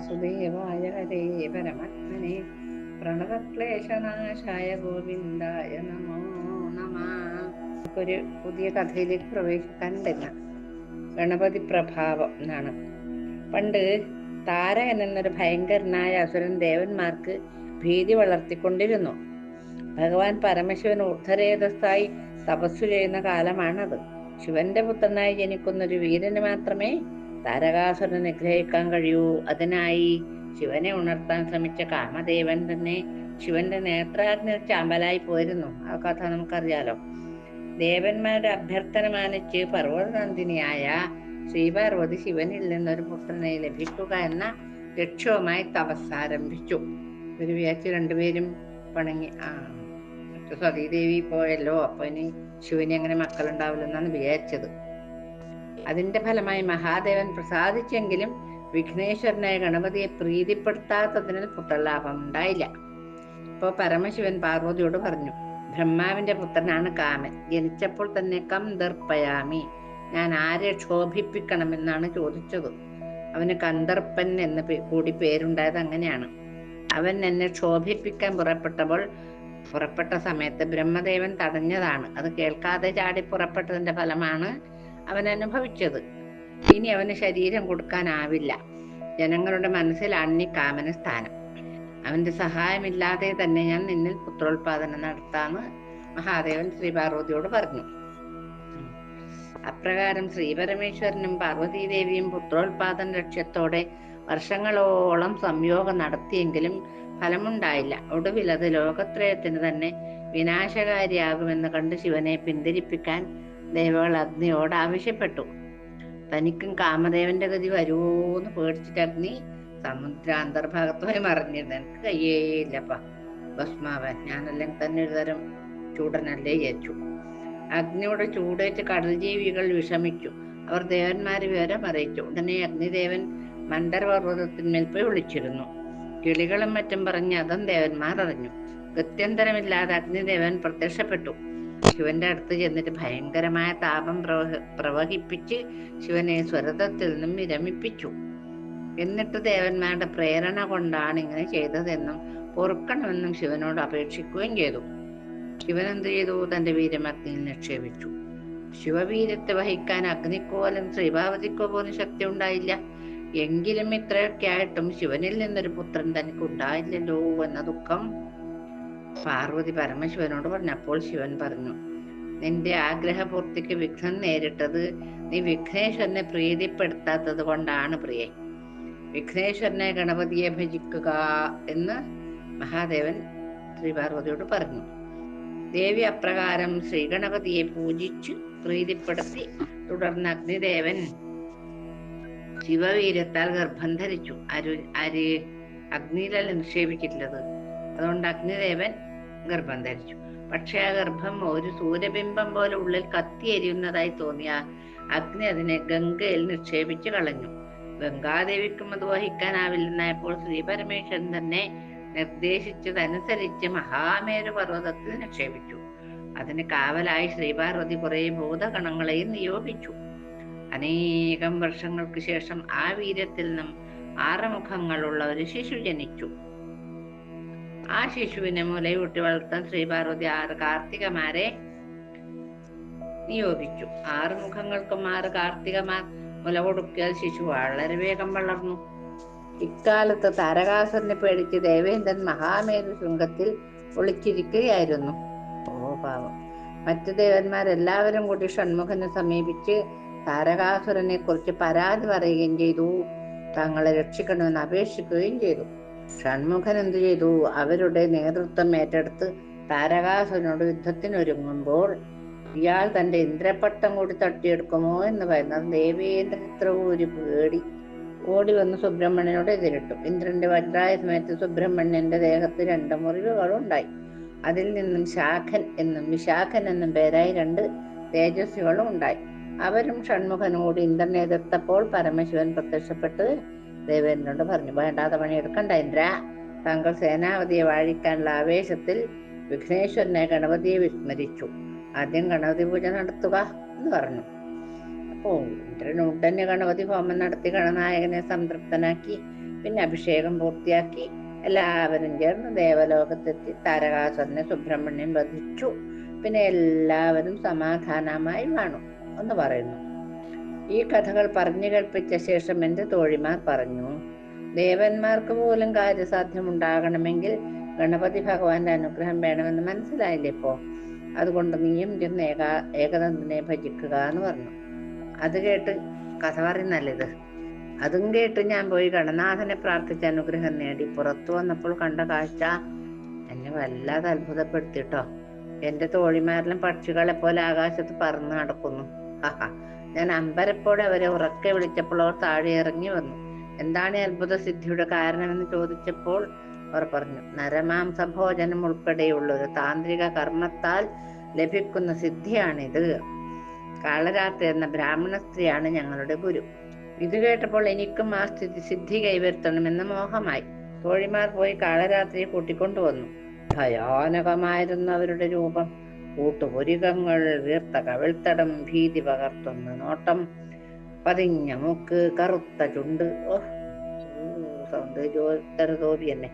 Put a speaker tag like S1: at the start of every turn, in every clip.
S1: വാസുദേവായ ഹരേ പരമാത്മനെ പ്രണവക്ലേശനാശായ ഗോവിന്ദായ നമോ നമ. ഒരു പുതിയ കഥയിലേക്ക് പ്രവേശിക്കാൻ പ്രവേശിക്കാനുണ്ടെന്ന ഗണപതി പ്രഭാവം എന്നാണ്. പണ്ട് താര എന്നൊരു ഭയങ്കരനായ അസുരൻ ദേവന്മാർക്ക് ഭീതി വളർത്തിക്കൊണ്ടിരുന്നു. ഭഗവാൻ പരമശിവൻ ഊർധരേതസ്ഥായി തപസ്സു ചെയ്യുന്ന കാലമാണത്. ശിവന്റെ പുത്രനായി ജനിക്കുന്ന ഒരു വീരന് മാത്രമേ താരകാസുരനെ നിഗ്രഹിക്കാൻ കഴിയൂ. അതിനായി ശിവനെ ഉണർത്താൻ ശ്രമിച്ച കാമദേവൻ തന്നെ ശിവന്റെ നേത്രാഗ്നി ചാമ്പലായി പോയിരുന്നു. ആ കഥ നമുക്കറിയാലോ. ദേവന്മാരുടെ അഭ്യർത്ഥന മാനിച്ച് പർവതനന്ദിനിയായ ശ്രീപാർവതി ശിവനിൽ നിന്നൊരു പുത്രനെ ലഭിക്കുക എന്ന ലക്ഷ്യവുമായി തപസ് ആരംഭിച്ചു. ഒരു വിചാരിച്ച് രണ്ടുപേരും പണങ്ങി. ആ സതീദേവി പോയല്ലോ. അപ്പൊ ഇനി ശിവന് അങ്ങനെ മക്കളുണ്ടാവില്ലെന്നാണ് വിചാരിച്ചത്. അതിന്റെ ഫലമായി മഹാദേവൻ പ്രസാദിച്ചെങ്കിലും വിഘ്നേശ്വരനായ ഗണപതിയെ പ്രീതിപ്പെടുത്താത്തതിനാൽ പുത്രലാഭം ഉണ്ടായില്ല. അപ്പോൾ പരമശിവൻ പാർവതിയോട് പറഞ്ഞു ബ്രഹ്മാവിന്റെ പുത്രനാണ് കാമൻ. ജനിച്ചപ്പോൾ തന്നെ കം ദർപ്പയാമി. ഞാൻ ആരെ ക്ഷോഭിപ്പിക്കണമെന്നാണ് ചോദിച്ചത്. അവന് കന്ദർപ്പൻ എന്ന് കൂടി പേരുണ്ടായത് അങ്ങനെയാണ്. അവൻ എന്നെ ക്ഷോഭിപ്പിക്കാൻ പുറപ്പെട്ടപ്പോൾ പുറപ്പെട്ട സമയത്ത് ബ്രഹ്മദേവൻ തടഞ്ഞതാണ്. അത് കേൾക്കാതെ ചാടി പുറപ്പെട്ടതിന്റെ ഫലമാണ് അവൻ അനുഭവിച്ചത് ഇനി അവന് ശരീരം കൊടുക്കാനാവില്ല. ജനങ്ങളുടെ മനസ്സിലാണ് ഈ കാമന സ്ഥാനം. അവന്റെ സഹായമില്ലാതെ തന്നെ ഞാൻ നിന്നിൽ പുത്രോത്പാദനം നടത്താന്ന് മഹാദേവൻ ശ്രീ പാർവതിയോട് പറഞ്ഞു. അപ്രകാരം ശ്രീപരമേശ്വരനും പാർവതീദേവിയും പുത്രോത്പാദന ലക്ഷ്യത്തോടെ വർഷങ്ങളോളം സംയോഗം നടത്തിയെങ്കിലും ഫലമുണ്ടായില്ല. ഒടുവിൽ അത് ലോകത്രയത്തിന് തന്നെ വിനാശകാരിയാകുമെന്ന് കണ്ട് ശിവനെ പിന്തിരിപ്പിക്കാൻ ദേവകൾ അഗ്നിയോട് ആവശ്യപ്പെട്ടു. തനിക്കും കാമദേവന്റെ ഗതി വരുമോന്ന് പേടിച്ചിട്ട് അഗ്നി സമുദ്ര അന്തർഭാഗത്ത് പോയി മറിഞ്ഞിരുന്നു. എനിക്ക് കയ്യേയില്ലപ്പ ഭസ്മാവൻ ഞാനല്ലെങ്കിൽ തന്നെ ഒരു തരം ചൂടനല്ലേ വിചാരിച്ചു. അഗ്നിയുടെ ചൂടേറ്റ് കടൽ ജീവികൾ വിഷമിച്ചു. അവർ ദേവന്മാരെ വിവരം അറിയിച്ചു. ഉടനെ അഗ്നിദേവൻ മണ്ഡരപർവതത്തിന്മേൽ പോയി വിളിച്ചിരുന്നു. കിളികളും മറ്റും പറഞ്ഞ് അതും ദേവന്മാർ അറിഞ്ഞു. ഗത്യന്തരമില്ലാതെ അഗ്നിദേവൻ പ്രത്യക്ഷപ്പെട്ടു. ശിവന്റെ അടുത്ത് ചെന്നിട്ട് ഭയങ്കരമായ താപം പ്രവഹ പ്രവഹിപ്പിച്ച് ശിവനെ സ്വരതത്തിൽ നിന്നും വിരമിപ്പിച്ചു. എന്നിട്ട് ദേവന്മാരുടെ പ്രേരണ കൊണ്ടാണ് ഇങ്ങനെ ചെയ്തതെന്നും പൊറുക്കണമെന്നും ശിവനോട് അപേക്ഷിക്കുകയും ചെയ്തു. ശിവൻ എന്ത് ചെയ്തു? തന്റെ വീരം അഗ്നിയിൽ നിക്ഷേപിച്ചു. ശിവവീരത്തെ വഹിക്കാൻ അഗ്നിക്കോലും ശ്രീഭാവതിക്കോ പോലും ശക്തി ഉണ്ടായില്ല. എങ്കിലും ഇത്രയൊക്കെ ആയിട്ടും ശിവനിൽ നിന്നൊരു പുത്രൻ തനിക്ക് ഉണ്ടായില്ലല്ലോ എന്ന ദുഃഖം പാർവതി പരമശിവനോട് പറഞ്ഞു അപ്പോൾ ശിവൻ പറഞ്ഞു നിന്റെ ആഗ്രഹപൂർത്തിക്ക് വിഘ്നം നേരിട്ടത് നീ വിഘ്നേശ്വരനെ പ്രീതിപ്പെടുത്താത്തത് കൊണ്ടാണ് പ്രിയെ. വിഘ്നേശ്വരനെ ഗണപതിയെ ഭജിക്കുക എന്ന് മഹാദേവൻ ശ്രീ പാർവതിയോട് പറഞ്ഞു. ദേവി അപ്രകാരം ശ്രീഗണപതിയെ പൂജിച്ചു പ്രീതിപ്പെടുത്തി തുടർന്ന് അഗ്നിദേവൻ ശിവവീരത്താൽ ഗർഭം ധരിച്ചു. അരു അരി അഗ്നിയിലല്ല നിക്ഷേപിച്ചിട്ടുള്ളത്. അതുകൊണ്ട് അഗ്നിദേവൻ ഗർഭം ധരിച്ചു. പക്ഷെ ആ ഗർഭം ഒരു സൂര്യബിംബം പോലെ ഉള്ളിൽ കത്തിയെരിയുന്നതായി തോന്നിയ അഗ്നി അതിനെ ഗംഗയിൽ നിക്ഷേപിച്ചു കളഞ്ഞു. ഗംഗാദേവിക്കും അത് വഹിക്കാനാവില്ലെന്നായപ്പോൾ ശ്രീ പരമേശ്വരൻ തന്നെ നിർദ്ദേശിച്ചതനുസരിച്ച് മഹാമേരു പർവതത്തിൽ നിക്ഷേപിച്ചു. അതിന് കാവലായി ശ്രീപാർവതി കുറെ ഭൂതഗണങ്ങളെയും നിയോഗിച്ചു. അനേകം വർഷങ്ങൾക്ക് ശേഷം ആ വീര്യത്തിൽ നിന്നും ആറുമുഖങ്ങളുള്ള ഒരു ശിശു ജനിച്ചു. ആ ശിശുവിനെ മുലയൂട്ടി വളർത്താൻ ശ്രീപാർവതി ആറ് കാർത്തികമാരെ നിയോഗിച്ചു. ആറ് മുഖങ്ങൾക്കും ആറ് കാർത്തികമാർ മുല കൊടുക്കിയാൽ ശിശു വളരെ വേഗം വളർന്നു. ഇക്കാലത്ത് താരകാസുരനെ പേടിച്ച് ദേവേന്ദ്രൻ മഹാമേരു ശൃംഗത്തിൽ ഒളിച്ചിരിക്കുകയായിരുന്നു. ഓ പാവം. മറ്റു ദേവന്മാരെല്ലാവരും കൂടി ഷൺമുഖനെ സമീപിച്ച് താരകാസുരനെ കുറിച്ച് പരാതി പറയുകയും ചെയ്തു. തങ്ങളെ രക്ഷിക്കണമെന്ന് അപേക്ഷിക്കുകയും ചെയ്തു. ഷൺമുഖൻ എന്തു ചെയ്തു? അവരുടെ നേതൃത്വം ഏറ്റെടുത്ത് താരകാസുരനോട് യുദ്ധത്തിനൊരുങ്ങുമ്പോൾ ഇയാൾ തന്റെ ഇന്ദ്രപട്ടം കൂടി തട്ടിയെടുക്കുമോ എന്ന് പറയുന്നത് ദേവേന്ദ്രൻ ഇത്ര ഒരു പേടി. ഓടി വന്ന് സുബ്രഹ്മണ്യനോട് എതിരിട്ടു. ഇന്ദ്രന്റെ വജ്രായ സമയത്ത് സുബ്രഹ്മണ്യന്റെ ദേഹത്ത് രണ്ട് മുറിവുകളും ഉണ്ടായി അതിൽ നിന്നും ശാഖൻ എന്നും വിശാഖൻ എന്നും പേരായി രണ്ട് തേജസ്വികളും ഉണ്ടായി. അവരും ഷൺമുഖനോട് ഇന്ദ്രനെ എതിർത്തപ്പോൾ പരമശിവൻ പ്രത്യക്ഷപ്പെട്ട് ദേവേന്ദ്രനോട് പറഞ്ഞു വേണ്ടാതെ പണിയെടുക്കണ്ട ഇന്ദ്ര. താങ്കൾ സേനാപതിയെ വാഴിക്കാനുള്ള ആവേശത്തിൽ വിഘ്നേശ്വരനെ ഗണപതിയെ വിസ്മരിച്ചു. ആദ്യം ഗണപതി പൂജ നടത്തുക എന്ന് പറഞ്ഞു. അപ്പോ ഇന്ദ്രൻ ഉടനെ ഗണപതി ഹോമം നടത്തി ഗണനായകനെ സംതൃപ്തനാക്കി പിന്നെ അഭിഷേകം പൂർത്തിയാക്കി എല്ലാവരും ചേർന്ന് ദേവലോകത്തെത്തി താരകാസുരനെ സുബ്രഹ്മണ്യം വധിച്ചു. പിന്നെ എല്ലാവരും സമാധാനമായി വാണു എന്ന് പറയുന്നു. ഈ കഥകൾ പറഞ്ഞു കേൾപ്പിച്ച ശേഷം എന്റെ തോഴിമാർ പറഞ്ഞു ദേവന്മാർക്ക് പോലും കാര്യസാധ്യം ഉണ്ടാകണമെങ്കിൽ ഗണപതി ഭഗവാന്റെ അനുഗ്രഹം വേണമെന്ന് മനസ്സിലായില്ലേ ഇപ്പോ? അതുകൊണ്ട് നീയും ചെന്ന് ഏകാ ഏകദന്തനെ ഭജിക്കുക എന്ന് പറഞ്ഞു. അത് കേട്ട് കഥ പറയുന്നല്ലിത് അതും കേട്ട് ഞാൻ പോയി ഗണനാഥനെ പ്രാർത്ഥിച്ച അനുഗ്രഹം നേടി. പുറത്തു വന്നപ്പോൾ കണ്ട കാഴ്ച എന്നെ വല്ലാതെ അത്ഭുതപ്പെടുത്തിട്ടോ എന്റെ തോഴിമാരിലും പക്ഷികളെ പോലെ ആകാശത്ത് പറന്ന് നടക്കുന്നു. ഞാൻ അമ്പരപ്പോടെ അവരെ ഉറക്കെ വിളിച്ചപ്പോൾ അവർ താഴെ ഇറങ്ങി വന്നു. എന്താണ് അത്ഭുത സിദ്ധിയുടെ കാരണമെന്ന് ചോദിച്ചപ്പോൾ അവർ പറഞ്ഞു നരമാംസഭോജനം ഉൾപ്പെടെയുള്ള ഒരു താന്ത്രിക കർമ്മത്താൽ ലഭിക്കുന്ന സിദ്ധിയാണിത്. കാളരാത്രി എന്ന ബ്രാഹ്മണ സ്ത്രീയാണ് ഞങ്ങളുടെ ഗുരു. ഇത് കേട്ടപ്പോൾ എനിക്കും ആ സ്ഥിതി സിദ്ധി കൈവരുത്തണമെന്ന് മോഹമായി. തോഴിമാർ പോയി കാളരാത്രിയെ കൂട്ടിക്കൊണ്ടുവന്നു. ഭയാനകമായിരുന്നു അവരുടെ രൂപം. കൂട്ടുപുരികങ്ങൾ വീർത്ത കവിൾത്തടം ഭീതി പകർത്തുന്ന നോട്ടം. പതിഞ്ഞ മൂക്ക് കറുത്ത ചുണ്ട്. ഓ സൗന്ദര്യോത്തരതോപി തന്നെ.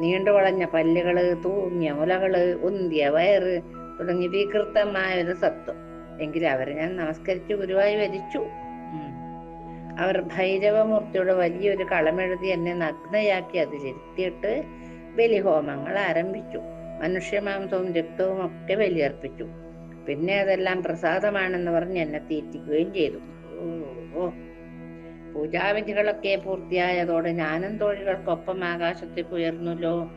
S1: നീണ്ടു വളഞ്ഞ പല്ലുകൾ തൂങ്ങിയ മുലകൾ ഉന്തിയ വയറ് തുടങ്ങി വികൃതമായ ഒരു സത്വം. എങ്കിൽ അവരെ ഞാൻ നമസ്കരിച്ചു ഗുരുവായി വരിച്ചു. അവർ ഭൈരവമൂർത്തിയുടെ വലിയൊരു കളമെഴുതി എന്നെ നഗ്നയാക്കി അതിലിരുത്തിയിട്ട് ബലിഹോമങ്ങൾ ആരംഭിച്ചു. മനുഷ്യമാംസവും രക്തവും ഒക്കെ ബലിയർപ്പിച്ചു. പിന്നെ അതെല്ലാം പ്രസാദമാണെന്ന് പറഞ്ഞ് എന്നെ തീറ്റിക്കുകയും ചെയ്തു. ഓ പൂജാവിധികളൊക്കെ പൂർത്തിയായതോടെ ഞാനും തോഴികൾക്കൊപ്പം ആകാശത്തേക്ക് ഉയർന്നല്ലോ.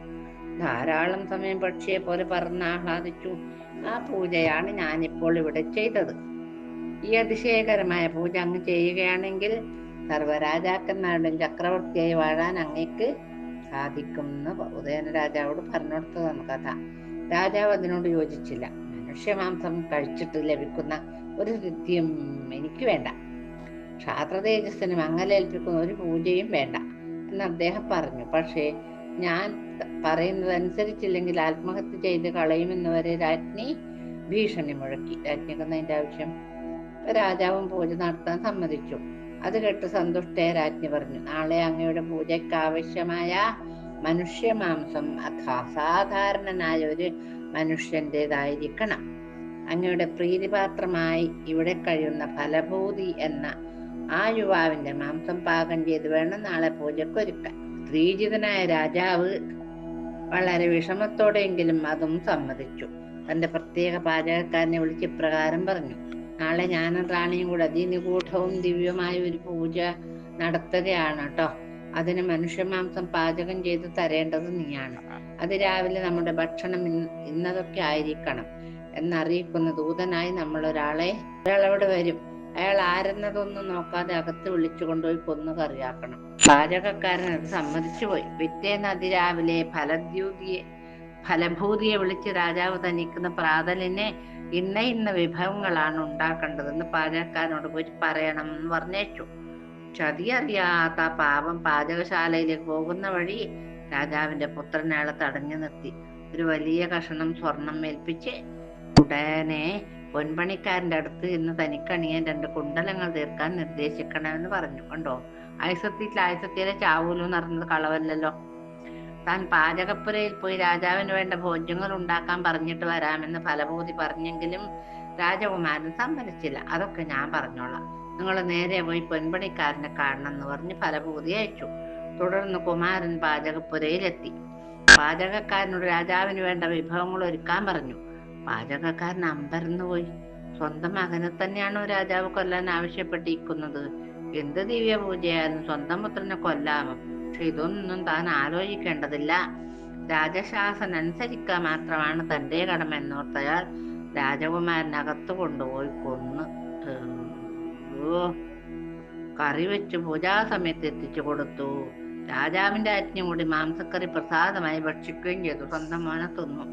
S1: ധാരാളം സമയം പക്ഷിയെ പോലെ പറന്ന് ആഹ്ലാദിച്ചു. ആ പൂജയാണ് ഞാനിപ്പോൾ ഇവിടെ ചെയ്തത്. ഈ അതിശയകരമായ പൂജ അങ്ങ് ചെയ്യുകയാണെങ്കിൽ സർവരാജാക്കന്മാരുടെയും ചക്രവർത്തിയായി വാഴാൻ അങ്ങേക്ക് സാധിക്കും എന്ന് ഉദയന രാജാവോട് പറഞ്ഞു കൊടുത്തതാണ് കഥ രാജാവ് അതിനോട് യോജിച്ചില്ല. മനുഷ്യമാംസം കഴിച്ചിട്ട് ലഭിക്കുന്ന ഒരു സിദ്ധിയും എനിക്ക് വേണ്ട. ക്ഷാത്ര തേജസ്സിന് മങ്ങലേൽപ്പിക്കുന്ന ഒരു പൂജയും വേണ്ട എന്ന് അദ്ദേഹം പറഞ്ഞു. പക്ഷേ ഞാൻ പറയുന്നത് അനുസരിച്ചില്ലെങ്കിൽ ആത്മഹത്യ ചെയ്ത് കളയുമെന്ന് വരെ രാജ്ഞി ഭീഷണി മുഴക്കി. രാജ്ഞിക്കുന്നതിന്റെ ആവശ്യം. അപ്പൊ രാജാവും പൂജ നടത്താൻ സമ്മതിച്ചു. അത് കേട്ട് സന്തുഷ്ടയെ രാജ്ഞി പറഞ്ഞു. നാളെ അങ്ങയുടെ പൂജയ്ക്ക് ആവശ്യമായ മനുഷ്യമാംസം അഥാ സാധാരണനായ ഒരു മനുഷ്യന്റെതായിരിക്കണം അങ്ങയുടെ പ്രീതിപാത്രമായി ഇവിടെ കഴിയുന്ന ഫലഭൂതി എന്ന ആ യുവാവിന്റെ മാംസം പാകം ചെയ്ത് വേണം നാളെ പൂജക്കൊരുക്കാൻ സ്ത്രീജിതനായ രാജാവ് വളരെ വിഷമത്തോടെയെങ്കിലും അതും സമ്മതിച്ചു. തന്റെ പ്രത്യേക പാചകക്കാരനെ വിളിച്ച് ഇപ്രകാരം പറഞ്ഞു. നാളെ ഞാനും റാണിയും കൂടെ അതിനിഗൂഢവും ദിവ്യമായ ഒരു പൂജ നടത്തുകയാണ് കേട്ടോ അതിന് മനുഷ്യമാംസം പാചകം ചെയ്ത് തരേണ്ടത് നീയാണ്. അത് രാവിലെ നമ്മുടെ ഭക്ഷണം ഇന്ന് ഇന്നതൊക്കെ ആയിരിക്കണം എന്നറിയിക്കുന്ന ദൂതനായി നമ്മൾ ഒരാളെ ഒരാളവിടെ വരും. അയാൾ ആരെന്നതൊന്നും നോക്കാതെ അകത്ത് വിളിച്ചു കൊണ്ടുപോയി കൊന്നു കറിയാക്കണം. പാചകക്കാരൻ അത് സമ്മതിച്ചു പോയി. പിറ്റേന്ന് അതിരാവിലെ ഫലദ്യൂതിയെ ഫലഭൂതിയെ വിളിച്ച് രാജാവ് തനിക്കുന്ന പ്രാതലിനെ ഇന്ന ഇന്ന വിഭവങ്ങളാണ് ഉണ്ടാക്കേണ്ടതെന്ന് പാചകക്കാരനോട് പോയി പറയണം എന്ന് പറഞ്ഞേച്ചു. ചതി അറിയാത്ത പാവം പാചകശാലയിലേക്ക് പോകുന്ന വഴി രാജാവിന്റെ പുത്രൻ തടഞ്ഞു നിർത്തി. ഒരു വലിയ കഷണം സ്വർണം ഏൽപ്പിച്ച് ഉടനെ പൊൻപണിക്കാരന്റെ അടുത്ത് ഇന്ന് തനിക്കണിയാൻ രണ്ട് കുണ്ടലങ്ങൾ തീർക്കാൻ നിർദ്ദേശിക്കണമെന്ന് പറഞ്ഞു കണ്ടോ ആയുസത്തിൽ ആയുസത്തിലെ ചാവൂലു നടന്നത് കളവല്ലല്ലോ. താൻ പാചകപ്പുരയിൽ പോയി രാജാവിന് വേണ്ട ഭോജ്യങ്ങൾ ഉണ്ടാക്കാൻ പറഞ്ഞിട്ട് വരാമെന്ന് ഫലഭൂതി പറഞ്ഞെങ്കിലും രാജകുമാരൻ സമ്മതിച്ചില്ല. അതൊക്കെ ഞാൻ പറഞ്ഞോളാം. നിങ്ങൾ നേരെ പോയി പെൺപണിക്കാരനെ കാണണം എന്ന് പറഞ്ഞ് ഫലഭൂതി അയച്ചു. തുടർന്ന് കുമാരൻ പാചകപ്പുരയിലെത്തി. പാചകക്കാരനോട് രാജാവിന് വേണ്ട വിഭവങ്ങൾ ഒരുക്കാൻ പറഞ്ഞു. പാചകക്കാരൻ അമ്പരന്ന് പോയി. സ്വന്തം മകനെ തന്നെയാണോ രാജാവ് കൊല്ലാൻ ആവശ്യപ്പെട്ടിരിക്കുന്നത്? എന്ത് ദിവ്യ പൂജയായിരുന്നു സ്വന്തം പുത്രനെ കൊല്ലാമോ? പക്ഷെ ഇതൊന്നും താൻ ആലോചിക്കേണ്ടതില്ല. രാജശാസനം അനുസരിക്കുക മാത്രമാണ് തന്റെ കടമ എന്നോർത്തയാൾ രാജകുമാരനകത്ത് കൊണ്ടുപോയി കൊന്ന് ഓ കറി വെച്ച് പൂജാസമയത്ത് എത്തിച്ചു കൊടുത്തു. രാജാവിന്റെ ആജ്ഞ കൂടി മാംസക്കറി പ്രസാദമായി ഭക്ഷിക്കുകയും ചെയ്തു. സ്വന്തം മോനെ തിന്നു.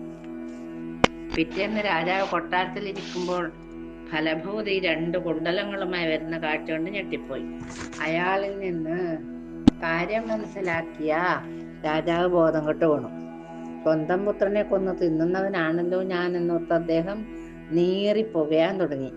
S1: പിറ്റേന്ന് രാജാവ് കൊട്ടാരത്തിൽ ഇരിക്കുമ്പോൾ ഫലഭൂതി രണ്ട് കുണ്ടലങ്ങളുമായി വരുന്ന കാഴ്ച കൊണ്ട് ഞെട്ടിപ്പോയി. അയാളിൽ നിന്ന് കാര്യം മനസ്സിലാക്കിയ രാജാവ് ബോധം കെട്ട് വീണു. സ്വന്തം പുത്രനെ കൊന്ന് തിന്നുന്നവനാണല്ലോ ഞാൻ എന്നോർത്ത് അദ്ദേഹം നീറി പുകയാൻ തുടങ്ങി.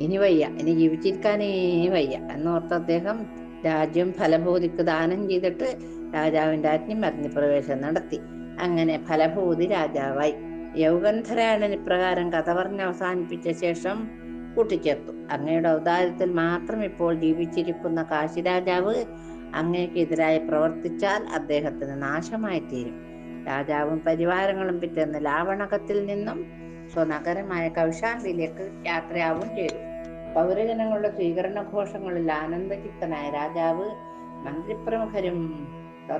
S1: ഇനി വയ്യ ഇനി ജീവിച്ചിരിക്കാനേ വയ്യ എന്നോർത്ത് അദ്ദേഹം രാജ്യം ഫലഭൂതിക്ക് ദാനം ചെയ്തിട്ട് രാജാവിന്റെ അഗ്നിമഗ്നി അഗ്നിപ്രവേശം നടത്തി. അങ്ങനെ ഫലഭൂതി രാജാവായി. യൗഗന്ധരായണൻ ഇപ്രകാരം കഥ പറഞ്ഞ് അവസാനിപ്പിച്ച ശേഷം കൂട്ടിച്ചേർത്തു. അങ്ങയുടെ ഔദാര്യത്തിൽ മാത്രം ഇപ്പോൾ ജീവിച്ചിരിക്കുന്ന കാശി രാജാവ് അങ്ങേക്കെതിരായി പ്രവർത്തിച്ചാൽ അദ്ദേഹത്തിന് നാശമായി തീരും രാജാവും പരിവാരങ്ങളും പിറ്റേന്ന് ലാവണകത്തിൽ നിന്നും സ്വനഗരമായ കൗശാംബിയിലേക്ക് യാത്രയാവും ചെയ്തു. പൗരജനങ്ങളുടെ സ്വീകരണ ഘോഷങ്ങളിൽ ആനന്ദചിത്തനായ രാജാവ് മന്ത്രിപ്രമുഖരും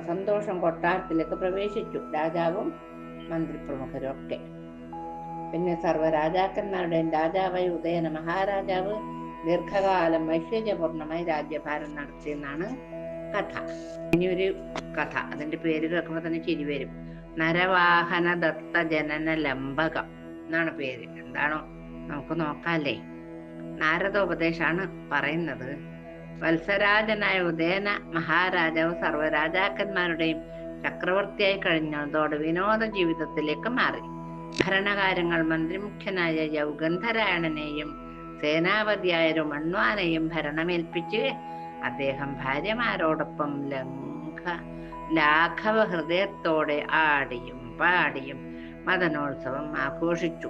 S1: സന്തോഷം കൊട്ടാരത്തിലേക്ക് പ്രവേശിച്ചു. രാജാവും മന്ത്രിപ്രമുഖരും ഒക്കെ. പിന്നെ സർവരാജാക്കന്മാരുടെയും രാജാവായി ഉദയന മഹാരാജാവ് ദീർഘകാലം ഐശ്വര്യപൂർണമായി രാജ്യഭാരം നടത്തിയെന്നാണ് കഥ. ഇനിയൊരു കഥ. അതിന്റെ പേര് കേൾക്കുമ്പോൾ തന്നെ ചിരി വരും. നരവാഹന ദത്ത ജനന ലംബകം എന്നാണ് പേര്. എന്താണോ? നമുക്ക് നോക്കാല്ലേ? നാരദോപദേശാണ് പറയുന്നത്. വത്സരാജനായ ഉദയന മഹാരാജാവ് സർവരാജാക്കന്മാരുടെയും ചക്രവർത്തിയായി കഴിഞ്ഞതോടെ വിനോദ ജീവിതത്തിലേക്ക് മാറി. ഭരണകാര്യങ്ങൾ മന്ത്രിമുഖ്യനായ യൗഗന്ധരായണനെയും സേനാപതിയായ രുമണ്വാനെയും ഭരണമേൽപ്പിച്ച് അദ്ദേഹം ഭാര്യമാരോടൊപ്പം ലംഘ ലാഘവ ഹൃദയത്തോടെ ആടിയും പാടിയും മദനോത്സവം ആഘോഷിച്ചു.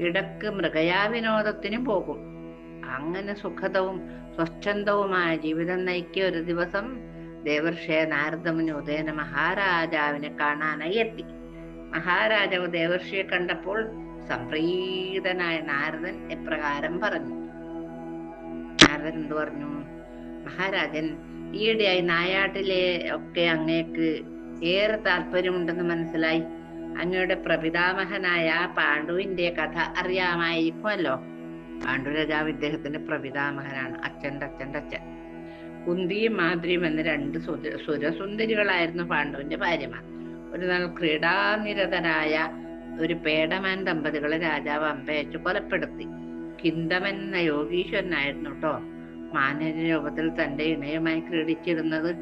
S1: ഇടയ്ക്ക് മൃഗയാവിനോദത്തിനും പോകും. അങ്ങനെ സുഖതവും സ്വച്ഛന്തവുമായ ജീവിതം നയിക്കിയ ഒരു ദിവസം ദേവർഷയ നാരദമുനി ഉദയന മഹാരാജാവിനെ കാണാനായി എത്തി. മഹാരാജാവ് ദേവർഷിയെ കണ്ടപ്പോൾ സംപ്രീതനായ നാരദൻ എപ്രകാരം പറഞ്ഞു. നാരദൻ എന്തു പറഞ്ഞു? മഹാരാജൻ ഈയിടെയായി നായാട്ടിലെ ഒക്കെ അങ്ങേക്ക് ഏറെ താല്പര്യമുണ്ടെന്ന് മനസ്സിലായി. അങ്ങയുടെ പ്രപിതാമഹനായ പാണ്ഡുവിന്റെ കഥ അറിയാമായിരിക്കുമല്ലോ. പാണ്ഡുരാജാവ് ഇദ്ദേഹത്തിന്റെ പ്രപിതാമഹനാണ്. അച്ഛന്റെ അച്ഛന്റെ അച്ഛൻ. കുന്തിയും മാധുരിയും എന്ന രണ്ട് സുര സുരസുന്ദരികളായിരുന്നു പാണ്ഡുവിന്റെ ഭാര്യമാർ. ഒരു നാൾ ക്രീഡാനിരതരായ ഒരു പേടമാൻ ദമ്പതികളെ രാജാവ് അമ്പയച്ച് കൊലപ്പെടുത്തി. കിന്തമൻ എന്ന യോഗീശ്വരനായിരുന്നു കേട്ടോ. മാനവ രൂപത്തിൽ തന്റെ ഇണയുമായി ക്രീഡിച്ചിരുന്നത്.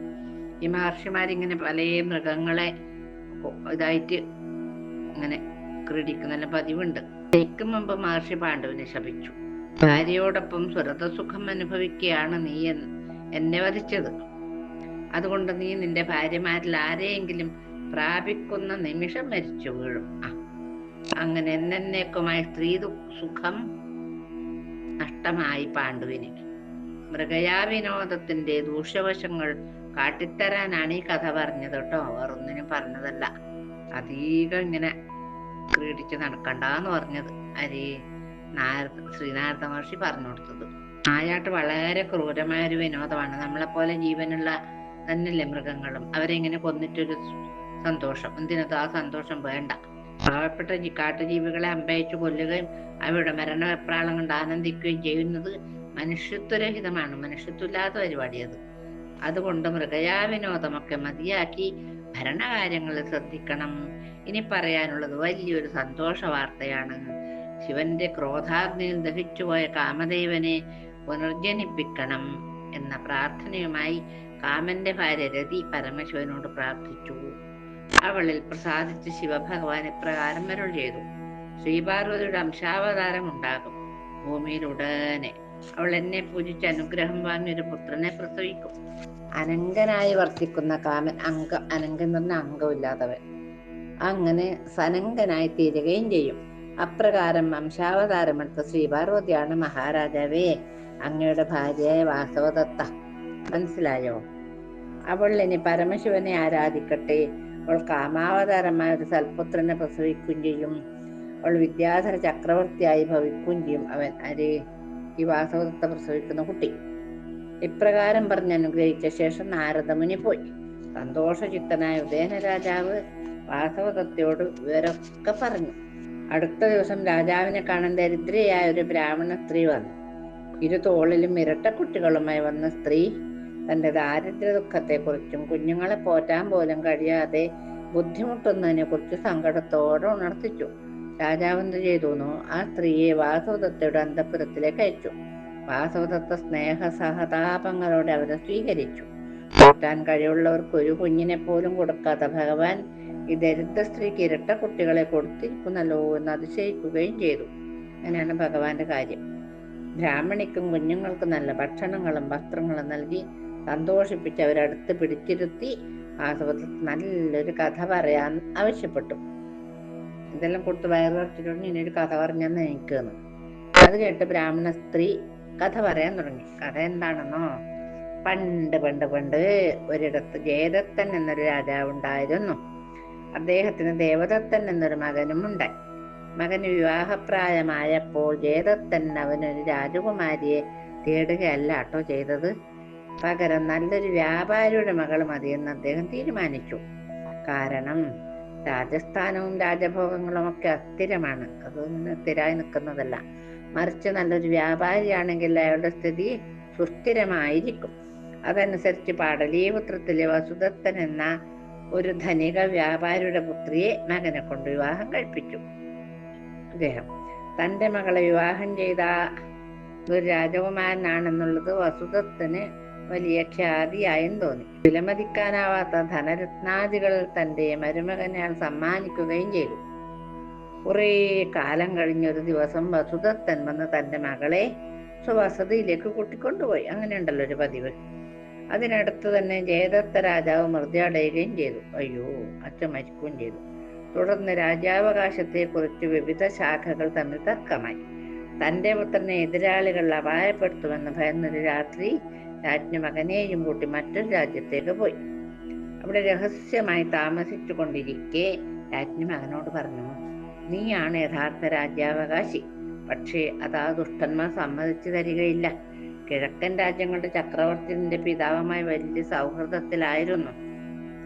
S1: ഈ മഹർഷിമാരിങ്ങനെ പല മൃഗങ്ങളെ ഇതായിട്ട് ഇങ്ങനെ ക്രീഡിക്കുന്ന പതിവുണ്ട്. തേക്ക് മുമ്പ് മഹർഷി പാണ്ഡുവിനെ ശപിച്ചു. ഭാര്യയോടൊപ്പം സുരതസുഖം അനുഭവിക്കുകയാണ് നീ എന്നെ വധിച്ചത്. അതുകൊണ്ട് നീ നിന്റെ ഭാര്യമാരിൽ ആരെയെങ്കിലും പ്രാപിക്കുന്ന നിമിഷം മരിച്ചു വീഴും. അങ്ങനെ എന്നേക്കുമായി സ്ത്രീ സുഖം നഷ്ടമായി പാണ്ഡുവിന്. മൃഗയാ വിനോദത്തിന്റെ ദൂഷ്യവശങ്ങൾ കാട്ടിത്തരാനാണ് ഈ കഥ പറഞ്ഞത് കേട്ടോ. വേറൊന്നിനും പറഞ്ഞതല്ല. അധികം ഇങ്ങനെ ക്രീഡിച്ച് നടക്കണ്ടെന്ന് പറഞ്ഞത് അരി നാരദ ശ്രീനാരദ മഹർഷി പറഞ്ഞു കൊടുത്തത്. ആയാട്ട് വളരെ ക്രൂരമായ ഒരു വിനോദമാണ്. നമ്മളെ പോലെ ജീവനുള്ള തന്നെയല്ലേ മൃഗങ്ങളും. അവരെ ഇങ്ങനെ കൊന്നിട്ടൊരു സന്തോഷം. എന്തിനത് ആ സന്തോഷം വേണ്ട. പാവപ്പെട്ട കാട്ടുജീവികളെ അമ്പയച്ചു കൊല്ലുകയും അവയുടെ മരണവെപ്രാളം കൊണ്ട് ആനന്ദിക്കുകയും ചെയ്യുന്നത് മനുഷ്യത്വരഹിതമാണ് മനുഷ്യത്വമില്ലാത്ത പരിപാടി അത്. അതുകൊണ്ട് മൃഗയാ വിനോദമൊക്കെ മതിയാക്കി ഭരണകാര്യങ്ങളിൽ ശ്രദ്ധിക്കണം. ഇനി പറയാനുള്ളത് വലിയൊരു സന്തോഷ വാർത്തയാണ്. ശിവന്റെ ക്രോധാഗ്നിയിൽ ദഹിച്ചുപോയ കാമദേവനെ പുനർജനിപ്പിക്കണം എന്ന പ്രാർത്ഥനയുമായി കാമന്റെ ഭാര്യ രതി പരമശിവനോട് പ്രാർത്ഥിച്ചു. അവളിൽ പ്രസാദിച്ച് ശിവഭഗവാൻ ഇപ്രകാരം അരുൾ ചെയ്തു. ശ്രീപാർവതിയുടെ അംശാവതാരം ഉണ്ടാകും. ഭൂമിയിൽ ഉടനെ അവൾ എന്നെ പൂജിച്ച് അനുഗ്രഹം വാങ്ങി ഒരു പുത്രനെ പ്രസവിക്കും. അനങ്കനായി വർത്തിക്കുന്ന കാമൻ അംഗ അനങ്കൻ പറഞ്ഞ അംഗമില്ലാത്തവൻ. അങ്ങനെ സനങ്കനായി തീരുകയും ചെയ്യും. അപ്രകാരം വംശാവതാരമെടുത്ത ശ്രീപാർവതിയാണ് മഹാരാജാവേ. അങ്ങയുടെ ഭാര്യയായ വാസവദത്ത. മനസ്സിലായോ? അവൾ ഇനി പരമശിവനെ ആരാധിക്കട്ടെ. അവൾ കാമാവതാരമായ ഒരു സൽപുത്രനെ പ്രസവിക്കുകയും ചെയ്യും. അവൾ വിദ്യാധര ചക്രവർത്തിയായി ഭവിക്കുകയും ചെയ്യും. അവൻ അരേ ഈ പ്രസവിക്കുന്ന കുട്ടി. ഇപ്രകാരം പറഞ്ഞ് അനുഗ്രഹിച്ച ശേഷം നാരദമുനി പോയി. സന്തോഷചിത്തനായ ഉദയന രാജാവ് വാസവദത്തയോട് ഇവരൊക്കെ പറഞ്ഞു. അടുത്ത ദിവസം രാജാവിനെ കാണാൻ ദരിദ്രയായ ഒരു ബ്രാഹ്മണ സ്ത്രീ വന്നു. ഇരു തോളിലും ഇരട്ട കുട്ടികളുമായി വന്ന സ്ത്രീ തന്റെ ദാരിദ്ര്യ ദുഃഖത്തെക്കുറിച്ചും കുഞ്ഞുങ്ങളെ പോറ്റാൻ പോലും കഴിയാതെ ബുദ്ധിമുട്ടുന്നതിനെ കുറിച്ച് സങ്കടത്തോടെ ഉണർത്തിച്ചു. രാജാവ് എന്ത് ആ സ്ത്രീയെ വാസവദത്തയുടെ അന്തപുരത്തിലേക്ക് അയച്ചു. വാസവദത്ത സ്നേഹ സഹതാപങ്ങളോടെ അവരെ സ്വീകരിച്ചു. കൂട്ടാൻ കഴിവുള്ളവർക്ക് ഒരു കുഞ്ഞിനെ പോലും കൊടുക്കാത്ത ഭഗവാൻ ഈ ദരിദ്ര സ്ത്രീക്ക് ഇരട്ട കുട്ടികളെ കൊടുത്തിരിക്കുന്നല്ലോ എന്ന് അതിശയിക്കുകയും ചെയ്തു. അങ്ങനെയാണ് ഭഗവാന്റെ കാര്യം. ബ്രാഹ്മണിക്കും കുഞ്ഞുങ്ങൾക്കും നല്ല ഭക്ഷണങ്ങളും വസ്ത്രങ്ങളും നൽകി സന്തോഷിപ്പിച്ച് അവരടുത്ത് പിടിച്ചിരുത്തി വാസവദത്ത് നല്ലൊരു കഥ പറയാൻ ആവശ്യപ്പെട്ടു. ഇതെല്ലാം കൊടുത്ത് വയറിറച്ചിട്ടുണ്ട് ഇനി ഒരു കഥ പറഞ്ഞെന്ന് എനിക്കെന്ന് അത് കേട്ട് ബ്രാഹ്മണ സ്ത്രീ കഥ പറയാൻ തുടങ്ങി. കഥ എന്താണെന്നോ? പണ്ട് പണ്ട് പണ്ട് ഒരിടത്ത് ജയദത്തൻ എന്നൊരു രാജാവ് ഉണ്ടായിരുന്നു. അദ്ദേഹത്തിന് ദേവദത്തൻ എന്നൊരു മകനും ഉണ്ടായി. മകന് വിവാഹപ്രായമായപ്പോൾ ജയദത്തൻ അവനൊരു രാജകുമാരിയെ തേടുകയല്ല കേട്ടോ ചെയ്തത്. പകരം നല്ലൊരു വ്യാപാരിയുടെ മകൾ മതിയെന്ന് അദ്ദേഹം തീരുമാനിച്ചു. കാരണം രാജസ്ഥാനവും രാജഭോഗങ്ങളും ഒക്കെ അസ്ഥിരമാണ്. അതൊന്നും സ്ഥിരമായി നിൽക്കുന്നതല്ല. മറിച്ച് നല്ലൊരു വ്യാപാരിയാണെങ്കിൽ അയാളുടെ സ്ഥിതി സുസ്ഥിരമായിരിക്കും. അതനുസരിച്ച് പാടലീപുത്രത്തിലെ വസുദത്തൻ എന്ന ഒരു ധനിക വ്യാപാരിയുടെ പുത്രിയെ മകനെ കൊണ്ട് വിവാഹം കഴിപ്പിച്ചു. അദ്ദേഹം തന്റെ മകളെ വിവാഹം ചെയ്ത ഒരു രാജകുമാരനാണെന്നുള്ളത് വസുദത്തിന് വലിയ ഖ്യാതിയായും തോന്നി. വിലമതിക്കാനാവാത്ത ധനരത്നാദികൾ തന്റെ മരുമകനെ സമ്മാനിക്കുകയും ചെയ്തു. കുറേ കാലം കഴിഞ്ഞൊരു ദിവസം വസുദത്തൻ വന്ന് തന്റെ മകളെ സ്വവസതിയിലേക്ക് കൂട്ടിക്കൊണ്ടുപോയി. അങ്ങനെയുണ്ടല്ലോ ഒരു പതിവ്. അതിനടുത്ത് തന്നെ ജയദത്ത രാജാവ് മൃതിയടയുകയും ചെയ്തു. അയ്യോ അച്ഛൻ മരിക്കുകയും ചെയ്തു. തുടർന്ന് രാജാവകാശത്തെ കുറിച്ച് വിവിധ ശാഖകൾ തമ്മിൽ തർക്കമായി. തന്റെ പുത്രനെ എതിരാളികൾ അപായപ്പെടുത്തുമെന്ന് ഭയന്നൊരു രാത്രി രാജ്ഞി മകനെയും കൂട്ടി മറ്റൊരു രാജ്യത്തേക്ക് പോയി. അവിടെ രഹസ്യമായി താമസിച്ചു കൊണ്ടിരിക്കെ രാജ്ഞി മകനോട് പറഞ്ഞു നീയാണ് യഥാർത്ഥ രാജ്യാവകാശി. പക്ഷേ അതാ ദുഷ്ടന്മാർ സമ്മതിച്ചു തരികയില്ല. കിഴക്കൻ രാജ്യങ്ങളുടെ ചക്രവർത്തിന്റെ പിതാവുമായി വലിയ സൗഹൃദത്തിലായിരുന്നു.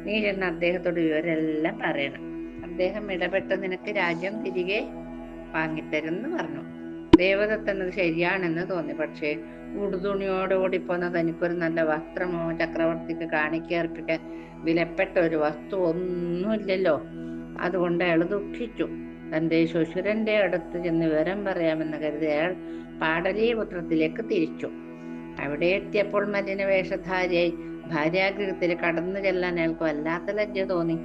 S1: നീ ചെന്ന് അദ്ദേഹത്തോട് വിവരെല്ലാം പറയണം. അദ്ദേഹം ഇടപെട്ട് നിനക്ക് രാജ്യം തിരികെ വാങ്ങിത്തരുമെന്ന് പറഞ്ഞു. ദേവദത്തനത് ശരിയാണെന്ന് തോന്നി. പക്ഷേ ഉടുതുണിയോട് പോന്ന തനിക്കൊരു നല്ല വസ്ത്രമോ ചക്രവർത്തിക്ക് കാണിക്കേർപ്പിക്കാൻ വിലപ്പെട്ട ഒരു വസ്തു ഒന്നുമില്ലല്ലോ. അതുകൊണ്ട് അയാൾ ദുഃഖിച്ചു. തന്റെ ശ്വശുരന്റെ അടുത്ത് ചെന്ന് വിവരം പറയാമെന്ന് കരുതി അയാൾ പാടലീപുത്രത്തിലേക്ക് തിരിച്ചു. അവിടെ എത്തിയപ്പോൾ മലിന വേഷധാരിയായി ഭാര്യാഗൃഹത്തിൽ കടന്നു ചെല്ലാൻ അയാൾക്ക് വല്ലാത്ത ലജ്ജ തോന്നി.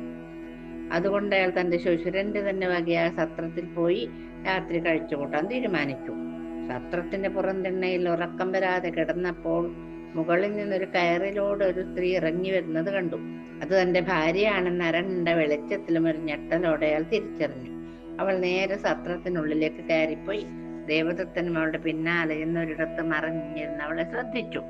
S1: അതുകൊണ്ട് അയാൾ തന്റെ ശ്വശുരന്റെ തന്നെ വകയായ സത്രത്തിൽ പോയി രാത്രി കഴിച്ചുകൂട്ടാൻ തീരുമാനിച്ചു. സത്രത്തിന്റെ പുറംതിണ്ണയിൽ ഉറക്കം വരാതെ കിടന്നപ്പോൾ മുകളിൽ നിന്നൊരു കയറിലൂടെ ഒരു സ്ത്രീ ഇറങ്ങി വരുന്നത് കണ്ടു. അത് തന്റെ ഭാര്യയാണെന്ന് അരണ്ട വെളിച്ചത്തിലും ഒരു ഞെട്ടലോടെ അയാൾ തിരിച്ചറിഞ്ഞു. അവൾ നേരെ സത്രത്തിനുള്ളിലേക്ക് കയറിപ്പോയി. ദേവദത്തനും അവളുടെ പിന്നാലെ എന്നൊരിടത്ത് മറഞ്ഞിരുന്ന് അവളെ ശ്രദ്ധിച്ചു.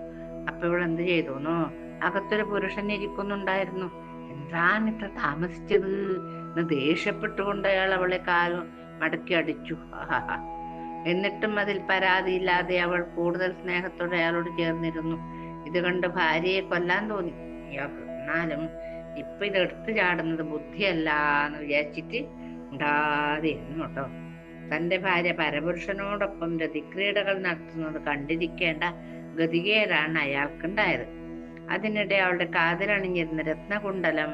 S1: അപ്പൊ ഇവൾ എന്ത് ചെയ്തുന്നോ അകത്തൊരു പുരുഷൻ ഇരിക്കുന്നുണ്ടായിരുന്നു. എന്താണ് ഇത്ര താമസിച്ചത്? എന്ന് ദേഷ്യപ്പെട്ടുകൊണ്ട് അയാൾ അവളെ കാലും മടക്കി അടിച്ചു. ആഹാ എന്നിട്ടും അതിൽ പരാതിയില്ലാതെ അവൾ കൂടുതൽ സ്നേഹത്തോടെ അയാളോട് ചേർന്നിരുന്നു. ഇത് കണ്ട് ഭാര്യയെ കൊല്ലാൻ തോന്നി. ഇയാൾക്ക് എന്നാലും ഇപ്പൊ ഇത് എടുത്തു ചാടുന്നത് ബുദ്ധിയല്ല എന്ന് വിചാരിച്ചിട്ട് ഉണ്ടാതെ ഇരുന്നു കേട്ടോ. തന്റെ ഭാര്യ പരപുരുഷനോടൊപ്പം രതിക്രീഡകൾ നടത്തുന്നത് കണ്ടിരിക്കേണ്ട ഗതികേടാണ് അയാൾക്കുണ്ടായത്. അതിനിടെ അവളുടെ കാതിലണിഞ്ഞിരുന്ന രത്നകുണ്ടലം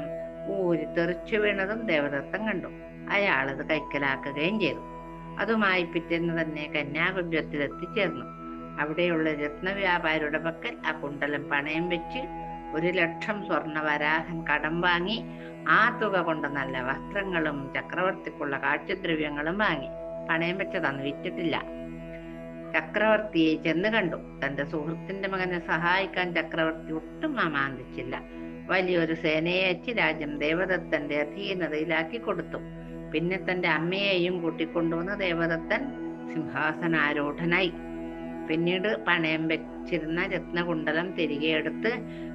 S1: ഊരി തെറിച്ചു വീണതും ദേവദത്തം കണ്ടു. അയാളത് കൈക്കലാക്കുകയും ചെയ്തു. അതുമായി പിറ്റേന്ന് തന്നെ കന്യാകുബ്ജത്തിൽ എത്തിച്ചേർന്നു അവിടെയുള്ള രത്നവ്യാപാരിയുടെ പക്കൽ ആ കുണ്ടലം പണയം വെച്ച് ഒരു ലക്ഷം സ്വർണ വരാഹൻ കടം വാങ്ങി ആ തുക കൊണ്ട് നല്ല വസ്ത്രങ്ങളും ചക്രവർത്തിക്കുള്ള കാഴ്ചദ്രവ്യങ്ങളും വാങ്ങി. പണയം വെച്ചതന്ന് വിറ്റിട്ടില്ല. ചക്രവർത്തിയെ ചെന്ന് കണ്ടു. തന്റെ സുഹൃത്തിന്റെ മകനെ സഹായിക്കാൻ ചക്രവർത്തി ഒട്ടും അമാന്തിച്ചില്ല വലിയൊരു സേനയെ അയച്ച് രാജ്യം ദേവദത്തന്റെ അധീനതയിലാക്കി കൊടുത്തു. പിന്നെ തന്റെ അമ്മയെയും കൂട്ടിക്കൊണ്ടുവന്ന് ദേവദത്തൻ സിംഹാസനാരൂഢനായി പിന്നീട് പണയം വെച്ചിരുന്ന രത്നകുണ്ടലം തിരികെ എടുത്ത്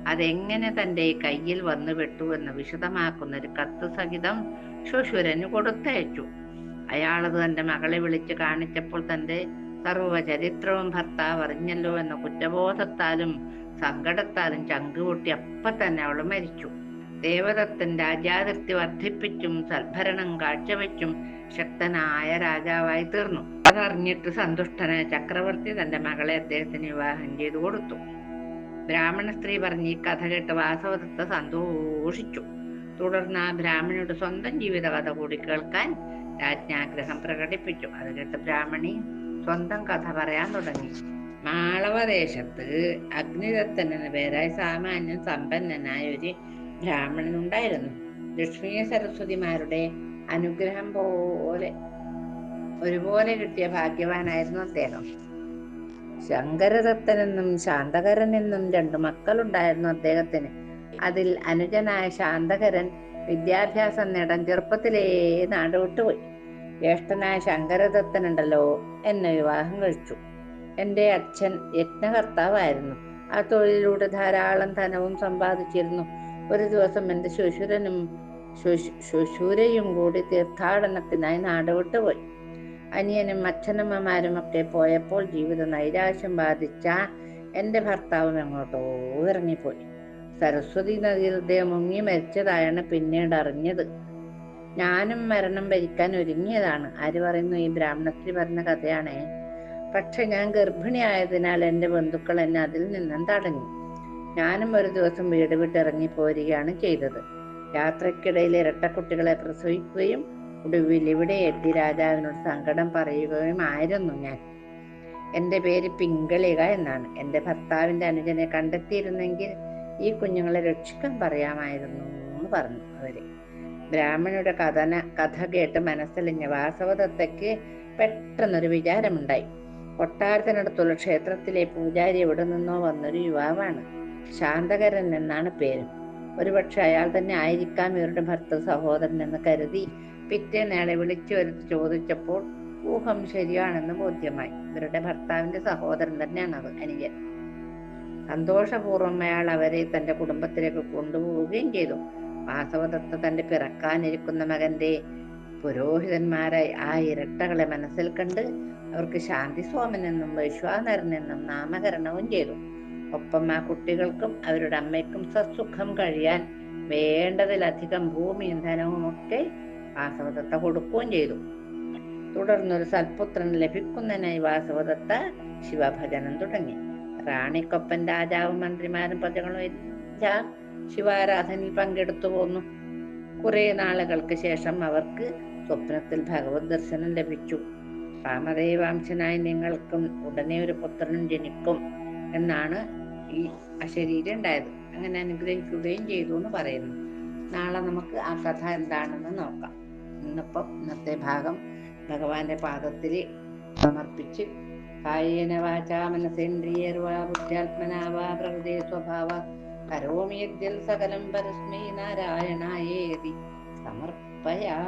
S1: അതെങ്ങനെ തന്റെ കയ്യിൽ വന്നു വിട്ടു എന്ന് വിശദമാക്കുന്ന ഒരു കത്ത് സഹിതം ശുശുരന് കൊടുത്തയച്ചു. അയാളത് തന്റെ മകളെ വിളിച്ച് കാണിച്ചപ്പോൾ തന്റെ സർവചരിത്രവും ഭർത്താവ് അറിഞ്ഞല്ലോ എന്ന കുറ്റബോധത്താലും സങ്കടത്താലും ചങ്കുപൊട്ടി അപ്പൊ തന്നെ അവൾ മരിച്ചു. ദേവദത്തൻ രാജാതിർത്തി വർദ്ധിപ്പിച്ചും സൽഭരണം കാഴ്ചവെച്ചും ശക്തനായ രാജാവായി തീർന്നു. അതറിഞ്ഞിട്ട് സന്തുഷ്ടനായ ചക്രവർത്തി തന്റെ മകളെ അദ്ദേഹത്തിന് വിവാഹം ചെയ്തു കൊടുത്തു. ബ്രാഹ്മണ സ്ത്രീ പറഞ്ഞ് ഈ കഥ കേട്ട് വാസവദത്ത സന്തോഷിച്ചു. തുടർന്ന് ആ ബ്രാഹ്മണിയുടെ സ്വന്തം ജീവിത കഥ കൂടി കേൾക്കാൻ രാജ്ഞാഗ്രഹം പ്രകടിപ്പിച്ചു. അത് കേട്ട് ബ്രാഹ്മണി സ്വന്തം കഥ പറയാൻ തുടങ്ങി. മാളവദേശത്ത് അഗ്നിദത്തൻ എന്ന പേരായി സാമാന്യം സമ്പന്നനായ ഒരു ബ്രാഹ്മണൻ ഉണ്ടായിരുന്നു ലക്ഷ്മി സരസ്വതിമാരുടെ അനുഗ്രഹം പോലെ ഒരുപോലെ കിട്ടിയ ഭാഗ്യവാനായിരുന്നു അദ്ദേഹം. ശങ്കരദത്തനെന്നും ശാന്തകരനെന്നും രണ്ടു മക്കളുണ്ടായിരുന്നു അദ്ദേഹത്തിന്. അതിൽ അനുജനായ ശാന്തകരൻ വിദ്യാഭ്യാസം നേടാൻ ചെറുപ്പത്തിലേ നാട് വിട്ടുപോയി ജ്യേഷ്ഠനായ ശങ്കരദത്തനുണ്ടല്ലോ എന്നെ വിവാഹം കഴിച്ചു. എന്റെ അച്ഛൻ യജ്ഞകർത്താവായിരുന്നു. ആ തൊഴിലിലൂടെ ധാരാളം ധനവും സമ്പാദിച്ചിരുന്നു. ഒരു ദിവസം എന്റെ ശുശുരനും ശുശൂരയും കൂടി തീർത്ഥാടനത്തിനായി നാട് പോയി. അനിയനും അച്ഛനമ്മമാരും ഒക്കെ പോയപ്പോൾ ജീവിത നൈരാശ്യം ബാധിച്ച എന്റെ ഭർത്താവും എങ്ങോട്ടോ ഇറങ്ങിപ്പോയി. സരസ്വതി നദിയിൽ അദ്ദേഹം മുങ്ങി മരിച്ചതായാണ് പിന്നീട് അറിഞ്ഞത്. ഞാനും മരണം ഭരിക്കാൻ ഒരുങ്ങിയതാണ്. ആര് പറയുന്നു ഈ ബ്രാഹ്മണത്തിൽ പറഞ്ഞ കഥയാണേ. പക്ഷെ ഞാൻ ഗർഭിണിയായതിനാൽ എന്റെ ബന്ധുക്കൾ എന്നെ അതിൽ നിന്നും തടഞ്ഞു. ഞാനും ഒരു ദിവസം വീട് വിട്ടിറങ്ങി പോരുകയാണ് ചെയ്തത്. യാത്രക്കിടയിൽ ഇരട്ടക്കുട്ടികളെ പ്രസവിക്കുകയും ഒടുവിൽ ഇവിടെ എത്തി രാജാവിനോട് സങ്കടം പറയുകയും ആയിരുന്നു ഞാൻ. എന്റെ പേര് പിങ്കളിക എന്നാണ്. എന്റെ ഭർത്താവിന്റെ അനുജനെ കണ്ടെത്തിയിരുന്നെങ്കിൽ ഈ കുഞ്ഞുങ്ങളെ രക്ഷിക്കാൻ പറയാമായിരുന്നു എന്ന് പറഞ്ഞു അവർ. ബ്രാഹ്മണയുടെ കഥന കഥ കേട്ട് മനസ്സിലിഞ്ഞ വാസവദത്തയ്ക്ക് പെട്ടെന്നൊരു വിചാരമുണ്ടായി. കൊട്ടാരത്തിനടുത്തുള്ള ക്ഷേത്രത്തിലെ പൂജാരി എവിടെ നിന്നോ വന്നൊരു യുവാവാണ്. ശാന്തകരൻ എന്നാണ് പേര്. ഒരുപക്ഷെ അയാൾ തന്നെ ആയിരിക്കാം ഇവരുടെ ഭർത്ത സഹോദരൻ എന്ന് കരുതി പിറ്റേ നേടെ വിളിച്ചു വരുത്തി ചോദിച്ചപ്പോൾ ഊഹം ശരിയാണെന്ന് ബോധ്യമായി. ഇവരുടെ ഭർത്താവിന്റെ സഹോദരൻ തന്നെയാണ് അത് അനുജൻ സന്തോഷപൂർവം അയാൾ അവരെ തന്റെ കുടുംബത്തിലേക്ക് കൊണ്ടുപോവുകയും ചെയ്തു. വാസവദത്ത തന്റെ പിറക്കാനിരിക്കുന്ന മകന്റെ പുരോഹിതന്മാരായി ആ ഇരട്ടകളെ മനസ്സിൽ കണ്ട് അവർക്ക് ശാന്തി സോമൻ എന്നും വൈശ്വാനരൻ എന്നും നാമകരണവും ചെയ്തു. ഒപ്പം ആ കുട്ടികൾക്കും അവരുടെ അമ്മയ്ക്കും സസുഖം കഴിയാൻ വേണ്ടതിലധികം ഭൂമിയും ധനവും ഒക്കെ വാസവദത്ത കൊടുക്കുകയും ചെയ്തു. തുടർന്നൊരു സൽപുത്രൻ ലഭിക്കുന്നതിനായി വാസവദത്ത ശിവഭജനം തുടങ്ങി. റാണിക്കൊപ്പൻ രാജാവും മന്ത്രിമാരും പ്രജകളും എല്ലാം ശിവാരാധനയിൽ പങ്കെടുത്തു പോന്നു. കുറെ നാളുകൾക്ക് ശേഷം അവർക്ക് സ്വപ്നത്തിൽ ഭഗവത് ദർശനം ലഭിച്ചു. രാമദേവാംശനായി നിങ്ങൾക്കും ഉടനെ ഒരു പുത്രനും ജനിക്കും. എന്നാണ് ഈ അശരീരം ഉണ്ടായത്. അങ്ങനെ അനുഗ്രഹിക്കുകയും ചെയ്തു എന്ന് പറയുന്നു. നാളെ നമുക്ക് ആ കഥ എന്താണെന്ന് നോക്കാം. ഇന്നിപ്പം ഇന്നത്തെ ഭാഗം ഭഗവാന്റെ പാദത്തിൽ സമർപ്പിച്ച് കായേന വാചാ മനസേന്ദ്രിയർവാ ബുദ്ധ്യാത്മനാ വാ പ്രകൃതി സ്വഭാവ കരോമി യദ്യൽ സകലം പരസ്മൈ നാരായണായേതി സമർപ്പയാ